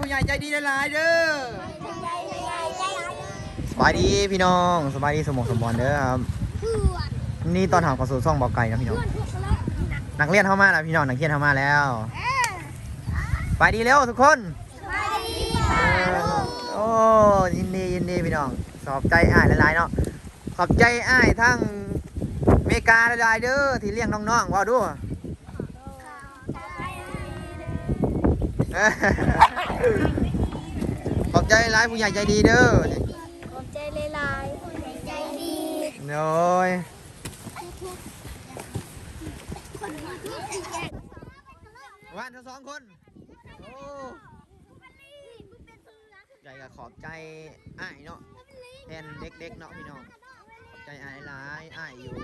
ผู้ใหญ่ใจดีหลายๆเด้อสบายดีพี่น้องสบายดีสมองสมบอนเด้อครับนี่ตอนหางกระสุนซ่องบอกไก่นะพี่น้องนักเรียนเข้ามาแล้วพี่น้องนักเรียนเข้ามาแล้วสบายดีเร็วทุกคนเออโอ้ยินดียินดีพี่น้องขอบใจอ้ายหลายๆเนาะขอบใจอ้ายทั้งอเมริกาหลายๆเด้อที่เลี้ยงน้องๆว่าดู ขอบใจร้ายผู้ใหญ่ใจดีเด้อขอบใจหลายๆใจดีโน้ยวันทั้งสองคนโอ้ใหญ่กับขอบใจอ้ายเนาะแทนเด็กๆเนาะพี่น้องขอบใจอ้ายหลายอ้ายอยู่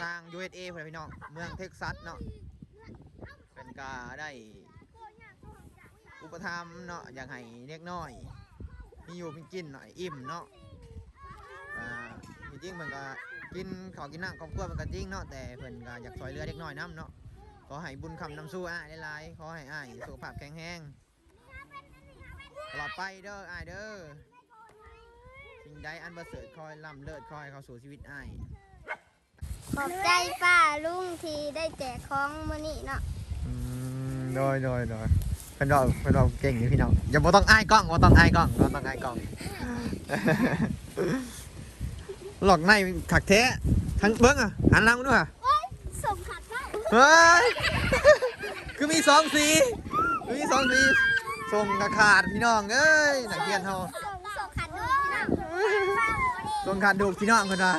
ทาง USA เพื่อนพี่น้องเมืองเท็กซัสเนาะเป็น กาได้ อุปธรรมเนาะอยากให้เด็กน้อย มีอยู่มีกินหน่อยอิ่มเนาะอ่าจริงๆมันก็กินข้าวกินน้ำครอบครัวมันก็จริงเนาะแต่เพิ่นก็อยากซอยเลือเด็กน้อยน้ำเนาะขอให้บุญคำนำสู้อ้ายหลายๆขอให้อ้ายสุขภาพแข็งแรงตลอดไปเด้ออ้ายเด้อสิ่งใดอันประเสริฐคอยล่ำเลิศคอยเข้าสู่ชีวิตอ้ายขอบใจป้าลุงที่ได้แจกของมื้อนี้เนาะ โดยโดยโดยเป็นเราเป็นเราเก่งนี่พี่น้องอย่าบ่ต้องอ้ายกล้องบ่ต้องอ้ายกล้องบ่ต้องอ้ายกล้อง หลอกในขักแท้ทั้งเบิ้งอะหันหลังมาด้วยอะสมขัดมากเฮ้ยคือมีสองสีคือมีสองสีส่งกระขาดพี่น้องเอ้ยนักเรียนเฮาสมสมขัดด้วยพี่น้องส่งขาดดูพี่น้องคนละ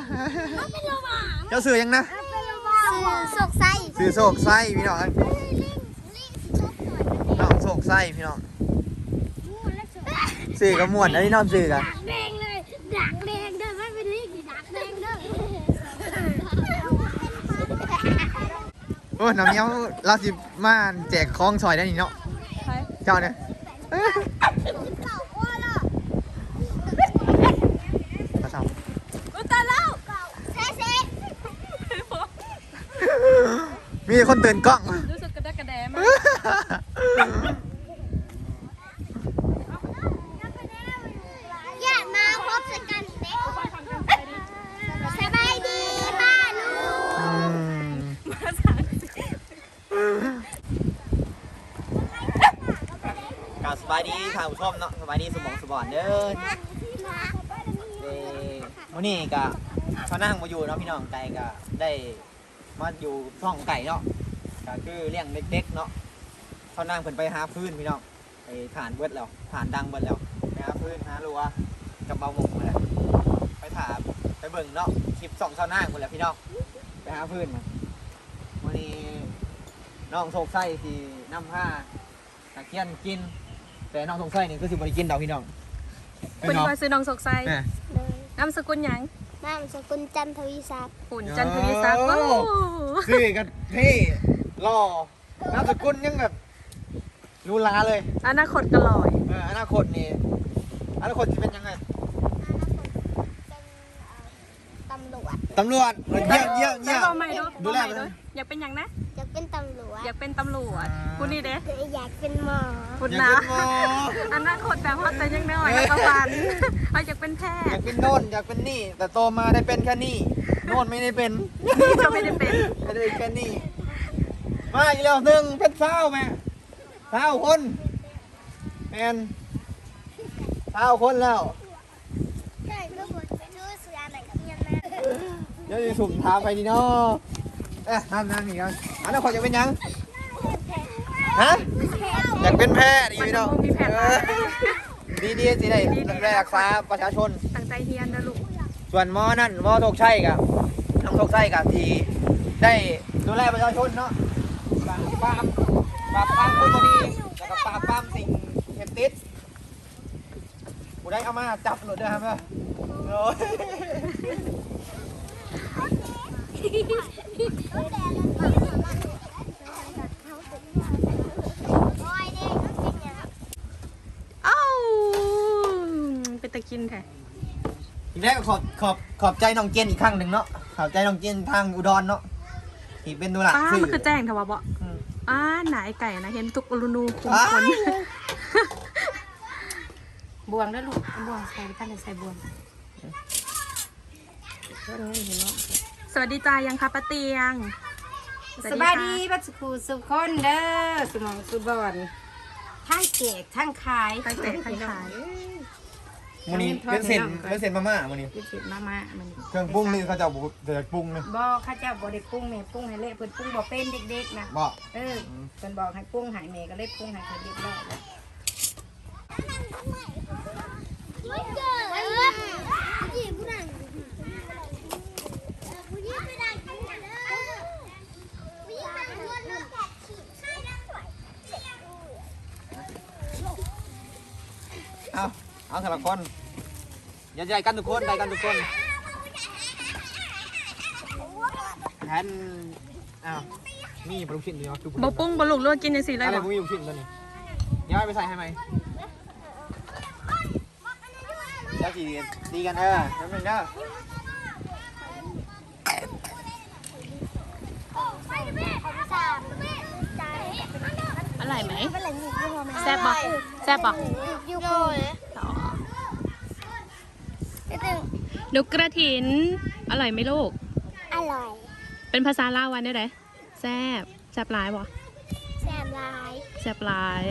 เป็นโลมาเจ้าสื่อยังนะเป็นโลมาสื่อสกไส้สื่อโศกไส้พี่น้องน้องโศก ไส้พี่น้องสื่อกับมวนอันนี้น้องสื่อกันดักแดงเลยดักแดงเด้อไม่เป็นลิงดักแดงเด้อโอ้ยน้ำเนี้ยวเราสิมาแจกของซอยได้นี่เนาะเจ้าเนี่ยเก่าอ้วนอะมาทอุยตายแล้วเก่าเซ่เซ่ำมีคนเตือนกล้องรู้สึกกระดกกระแดมาก ญาติมาพบสักกันเด็กสบายดีป้าลุง อืม มาสั่ง กาสบายดีทางผู้ชมเนาะสบายดีสมองสบอนเด้อเด้วันนี้กะเขานั่งมาอยู่เนาะพี่น้องไก่กะได้มาอยู่ช่องไก่เนาะก็คือเลี้ยงเด็กๆเนาะเขานั่งเพิ่นไปหาพื้นพี่น้องไปฐานเบิดแล้วฐานดังเบิดแล้วไปหาพื้นหารัวกับเบาหมงเลยไปถามไปเบิ่งเนาะคลิปสองชาหน้าคนแหละพี่น้องไปหาพื้นมาวันนี้น้องโศกไส้ที่นำผ้าตะเคียนกิน แต่น้องสงสัยนี่ก็สิบริกินดอกพี่น้องเป็นว่าซื้อน้องสกไซแม่นามสกุลหยังนามสกุลจันทวีศักดิ์ปุ่นจันทวีศักดิ์โอ้โอ้ซื้อกันเท่หล่อนามสกุลยังแบบรูลาเลยอนาคตก็ลอย เอออนาคตนี่อนาคตจะเป็นยังไงตำรวจตำรวจเยี่ยมเยี่ยมแล้เยี่วยบอมใหม่ด้วยดูบอแลใหม่ไปด้วยอยากเป็นหยังนะอยาก เป็นตำรวจ อยากเป็นตำรวจ คุณนี่เด้อยากเป็นหมอ คุณอยากนะเป็นหมออนาคตแบบฮอตแต่ยังน้อยแล้วก็ฟันเขาอยากเป็นแพอยาทกย์เป็นโน่นอยากเป็นนี่ แต่โตมาได้เป็นแค่นี่โน่นไม่ได้เป็นนี่ก็ไม่ได้เป็นไม่ได้เป็นแค่นี่มาอีกแล้วหนึ่งเป็นเศร้าแม่เศร้าคนแมนเศร้าคนแล้วใช่ตำรวจไปดูเสือไหนกับยังไงเดี๋ยวจะสุ่มถามไปดีเนาะเอ๊ะทำนั่นนี่กัน อันนั้นขอจะเป็นหยัง ฮะ อยากเป็นแพทย์อีกพี่น้องมีแพทย์เออดีดีสิได้ดูแลรักษาประชาชน ตั้งใจเฮียนนะลูกส่วนหมอนั่นหมอโชคชัยกับน้องโชคชัยกับที่ได้ดูแลประชาชนเนาะปราบปรามปราบปรามคนบ่ดีแล้วก็ปราบปรามสิ่งเสพติดผู้ใดเอามาจับหลุดด้วยครับเนอะโอ้ยโอ้ยเด็กมันเป็นอย่าง เอ้าเป็นตะกินแท้ ที แรกก็ขอบขอบขอบใจน้องเจนอีกครั้งหนึ่งเนาะขอบใจน้องเจนทางอุดรเนาะที่เป็นตัวหลักป้าสื่อมันคือแจ้งเถอะวะบ่อืมอ่าหนาไอไก่นะเห็นทุกอลูนูคุมคนบวงด้วยลูกเอาบวงใส่ท่านใส่บวงก็เลยเห็นเนาะสวัสดีจ้ายังคะป้าเตียงสบายดีบัดสุขูสุขคนเด้อสมองสุบอนทั้งเกกทั้งขาย ทั้งแจกทั้งขาย มื้อนี้เป็นเส้นเป็นเส้นมาม่ามื้อนี้ยิบสิมามามันเครื่องปรุงนี่เขาจะเอาบ่เดี๋ยวปรุงนะบ่ข้าเจ้าบ่ได้ปรุงแม่ปรุงให้เละเพิ่นปรุงบ่เป็นเด็กๆนะบ่เออเพิ่นบอกให้ปรุงให้แม่ก็เลยปรุงให้เพิ่นเรียบร้อยแล้ว ไม่เกิดผู้หญิงผู้นั้นผู้หญิงผู้นั้นผู้หญิงผู้นั้นคนนึงแกะขีดให้ได้สวย เอาเอาแต่ละคนอย่าใจกันทุกคนใจกันทุกคนแทนอ้าวมีปลาลูกชิ้นเดียวคือบปุ้งบลูกลวกกินยังสิเลยอะไรบอพวกมีลูกชิ้นตัวนี้เดี๋ยวเอาไปใส่ให้ไหมเดี๋ยวสีตีกันเออแป๊บนึงเด้อสามใจอร่อยไหมเป็นอะไรอยู่ที่หัวมันแซ่บปะแซ่บปะ อยู่โกยไอ้ตึง นกกระถิน อร่อยไหมลูก อร่อย เป็นภาษาลาววันได้ไหมแซ่บแซ่บหลายบ่แซ่บลายแซ่บหลาย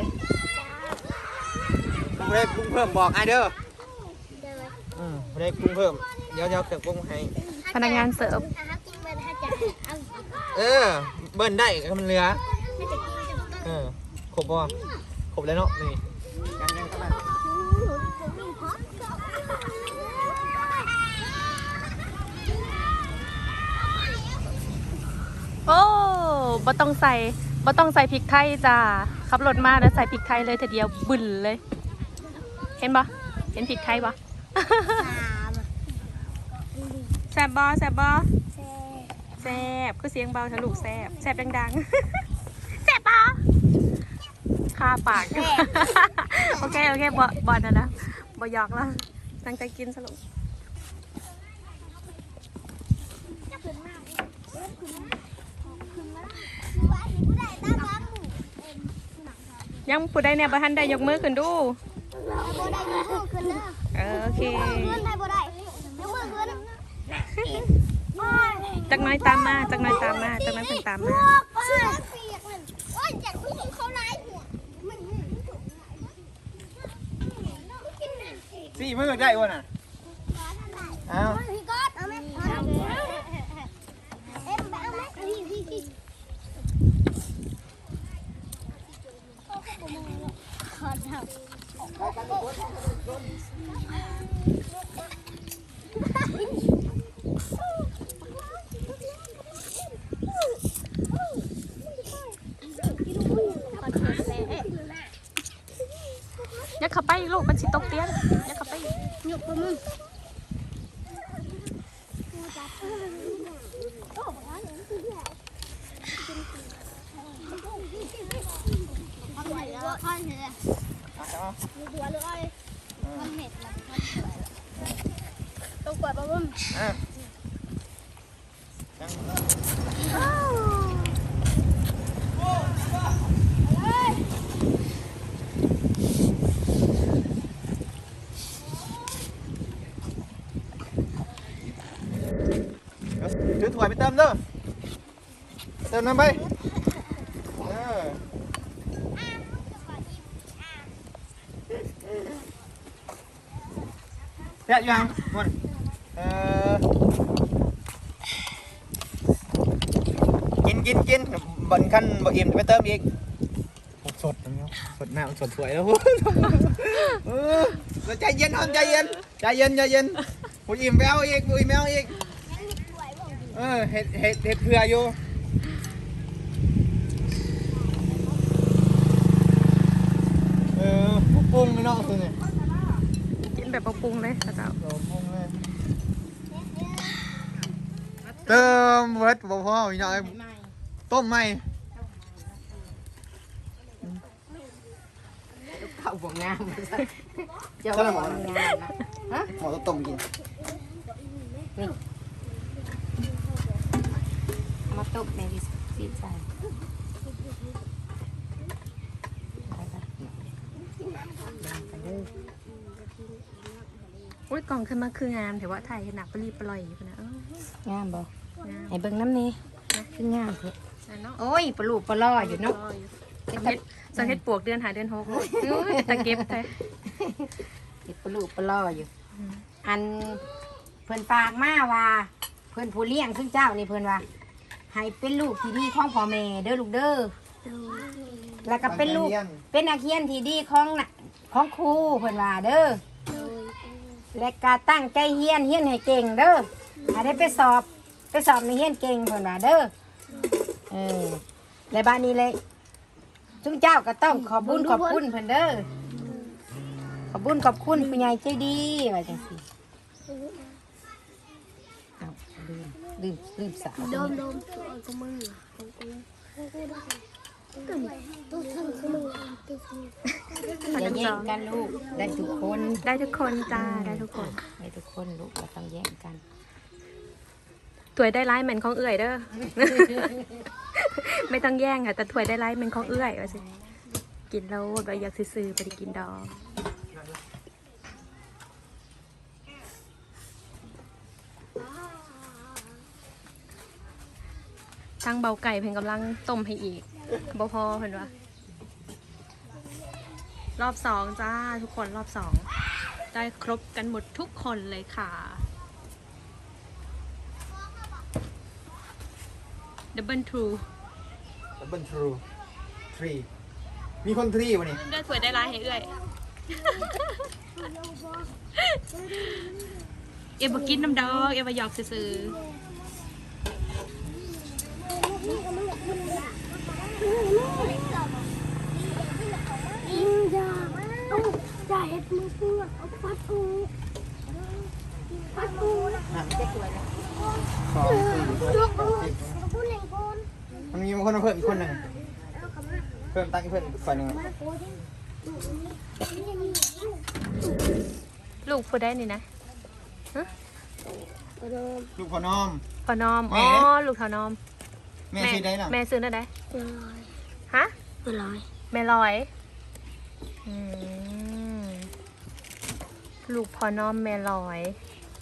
ต้องได้ปรุงเพิ่มบอกไอเด้อเดินอืมไม่ได้ปรุงเพิ่ม เดี๋ยวจะเอาเครื่องปรุงให้ พนักงานเสิร์ฟอะครับกินเบอร์ถ้าจะเอาเออ เบิ้ลได้ก็มันเหลือถ้าจะกินจะต้องเออ ครบป่ะครบแล้วเนาะนี่ยังยังก็ได้ โอ้ บ่ต้องใส่บ่ต้องใส่พริกไทยจ้าขับรถมาแล้วใส่พริกไทยเลยทีเดียวบึนเลย เห็นบ่เห็นพริกไทยบ่สามแซ่บบ่แซ่บบ่แซ่บแซ่บคือเสียงเบาทะลุแซ่บแซ่บดังๆแซ่บบ่คาปากโอเคโอเคบอบอลนะนะบหยอกแล้วตั้งใจกินสรุป ยังผู้ใดเนี่ยบ่ทันได้ยกมือขึ้นดู เออโอเค จักน้อยตามมา จักน้อยตามมา จักน้อยเพิ่นตามมา สี่มือได้วะน่ะเอาก๊อตเอาไหมเอาเอ็มไปเอาไหมพี่พี่พี่ขอทำ อย่าเข้าไปอีกลูกมันสิตกเตียงอย่าเข้าไปอีก หยุดมึงเอาไปแล้วค่อยเห็น เอา มี ตัวเลยมันเห็ดแล้วมันสวยต้องกดปะบุ้ม เอายังเดี๋ยว ถือถ้วยไปเติมเด้อเติมน้ำไปเออแซ่บยังมันเออกินกินกินบันขั้นบ่อิ่มจะไปเติมอีกสดนะครับสดหน้าสดสวยแล้วเออแล้วใจเย็นเอาใจเย็นใจเย็นใจเย็นบ่อิ่มไปเอาอีกบ่อิ่มไปเอาอีก เออเห็ดเห็ดเห็ดเผื่ออยู่เออปรุงไม่นอกคือไงกินแบบบ่ปรุงเลยค่ะเจ้าเติมเวิร์ดบ่พ่อพี่น้อยต้มไหมเข้าบ่งามเจ้าบ่งามนะฮะหมอต้มกินเตกในที่สีใจอุ้ยกล่องขึ้นมาคืองามแต่ว่าไทยหนักปรีปลอยอยู่นะงามบ่ไอ้เบิ้งน้ำนี่คืองามเถอะโอ้ยปลูกปลอยอยู่เนาะสังเท็ดปวกเดือนหายเดือนหกตะเก็บแท้ปลูกปลอยอยู่ อันเพื่อนปากมาว่า เพื่อนผู้เลี้ยงซึ่งเจ้านี่เพื่อนว่า ให้เป็นลูกที่ดีของพ่อแม่เด้อลูกเด้อแล้วก็เป็นลูกเป็นนักเรียนที่ดีของน่ะของครูเพิ่นว่าเด้อและก็ตั้งใจเฮียนเฮียนให้เก่งเด้อให้ได้ไปสอบไปสอบในเฮียนเก่งเพิ่นว่าเด้อเออและบ้านนี้เลยจุ้งเจ้าก็ต้องขอบบุญขอบคุณเพิ่นเด้อขอบบุญขอบคุณผู้ใหญ่ใจดีว่าจังซี่เอา ลืมลืมลืมสาวโดมโดมตัวกับมือของกูตัวตัวทั้งกับมือตัวกูอย่าแย่งกันลูกได้ทุกคนได้ทุกคนจ้าได้ทุกคนได้ทุกคนลูกเราต้องแย่งกันถวยได้ร้ายเหม็นของเอื่อยเด้อไม่ต้องแย่งค่ะแต่ถวยได้ร้ายเหม็นของเอื่อยว่าสิกินแล้วแบบอยากซื้อๆไปกินดอก ทางเบาไก่เพิ่งกำลังต้มให้อีกบ่พอเพิ่นว่ารอบสองจ้าทุกคนรอบสองได้ครบกันหมดทุกคนเลยค่ะดับเบิลทรูดับเบิลทรูทรีมีคนทรีวะนี่ได้สวยได้ร้ายให้เอื้อยเอ็มบกินน้ำดอกเอ็มบหยอกซื้ออิง จ้าต้องจ่ายเห็ดมือเพื่อเอาปัดกูปัดกูนะสองสี่ยกมือพูดเล่นคนมันมีคนมาเพิ่มอีกคนหนึ่งเอาคำว่าเพิ่มตั้งอีกเพิ่มอีกคนหนึ่งมาโคดินี่ยังมีลูกๆลูกผู้ได้นี่นะเดิมลูกพ่อน้อมพอนอมแม่อ๋อลูกเทานอม แม่ชื่อได้หรอแม่ซื้อได้ไดเวลาฮะเวลาแม่ลอย อืมลูกพอนอมแม่ลอย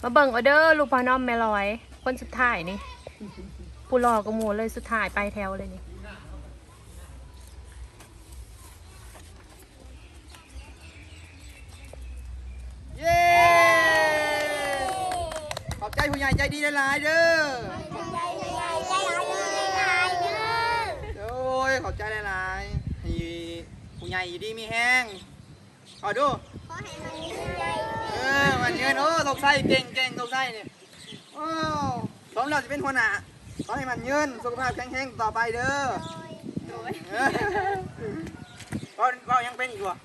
มาเบิ่งออเดอร์ลูกพอนอมแม่ลอย คนสุดท้ายนี่ ปูรอกับหมูเลยสุดท้ายไปลายแถวเลยนี่เย้ขอบใจผู้ใหญ่ใจดีหลายๆเด้อ ใจหลายๆให้ผู้ใหญ่อยู่ดีมีแห้งเอาดู ขอให้มันใหญ่เออมันเงินโอ้ตกไส้เก่งเก่งตกไส้เนี่ยโอ้สมเราจะเป็นหัวหน้าขอให้มันเงินสุขภาพแข็งแรงต่อไปเด้อเออพ่อพ่อยังเป็นอีกวะ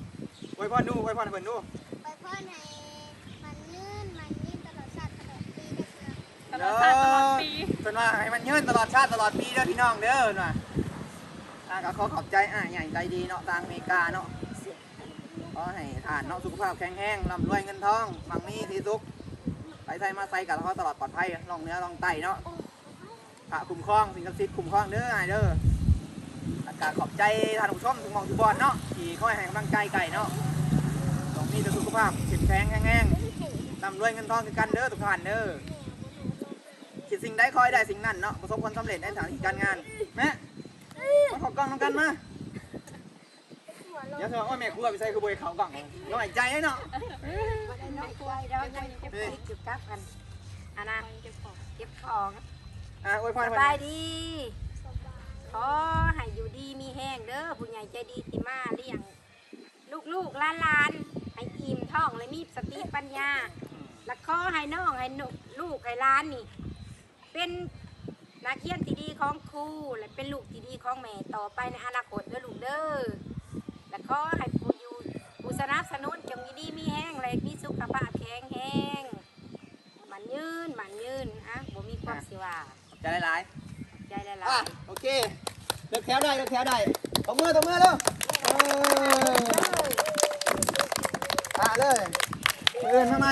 ไว้พ่อดูไว้พ่อให้เพิ่นดูไปพ่อในมันลื่นมันนิ่มตลอดชาติตลอดปีนะครับตลอดชาติตลอดปี เพิ่นว่าให้มันเงินตลอดชาติตลอดปีเด้อพี่น้องเด้อเนาะ อะก็ขอขอบใจอะใหญ่ใจดีเนาะทางอเมริกาเนาะขอให้ทานเนาะสุขภาพแข็งแรงร่ำรวยเงินทองมั่งมีที่สุขไปไทยมาไซกับเขาตลอดปลอดภัยลองเนื้อลองไตเนาะพระคุ้มครองสิ่งศักดิ์สิทธิ์คุ้มครองเด้อไอเด้ออากาศขอบใจท่านผู้ชมทุกมองทุกบอลเนาะที่คอยให้กำลังใจไก่เนาะต้องมีแต่สุขภาพแข็งแรงแข็งแรงร่ำรวยเงินทองคือกันเด้อทุกท่านเด้อคิดสิ่งใดคอยได้สิ่งนั้นเนาะประสบผลสำเร็จในทางการงานแม่ มาขอกล้องน้ำกันมาเดี๋ยวเธอว่าแม่ครัวไปใส่ขบวยเขากล่องน้อยใจไอ้เนาะน้องควายเราจะเก็บติดจุดกับกันอันนะเก็บของอะอวยพรสให้เพิ่นบายดีขอให้อยู่ดีมีแห้งเด้อผู้ใหญ่ใจดีที่มาเลี้ยงลูกๆหลานๆให้อิ่มท้องและมีสติปัญญา และขอให้น้องให้นุลูกให้หล้านนี่ เป็น นักเรียนที่ดีของครูและเป็นลูกที่ดีของแม่ต่อไปในอนาคตเด้อลูกเด้อและขอให้ผู้อยู่ผู้สนับสนุนจงมีดีมีแห้งและมีสุขภาพแข็งแรงมันยืนมันยืนอะบ่มีความสิว่าใจหลายใจละลาอะยโอเคเลิกแถวได้เลิกแถวได้ตบมือตบมือเร็วเอออะเลยเอินทำไม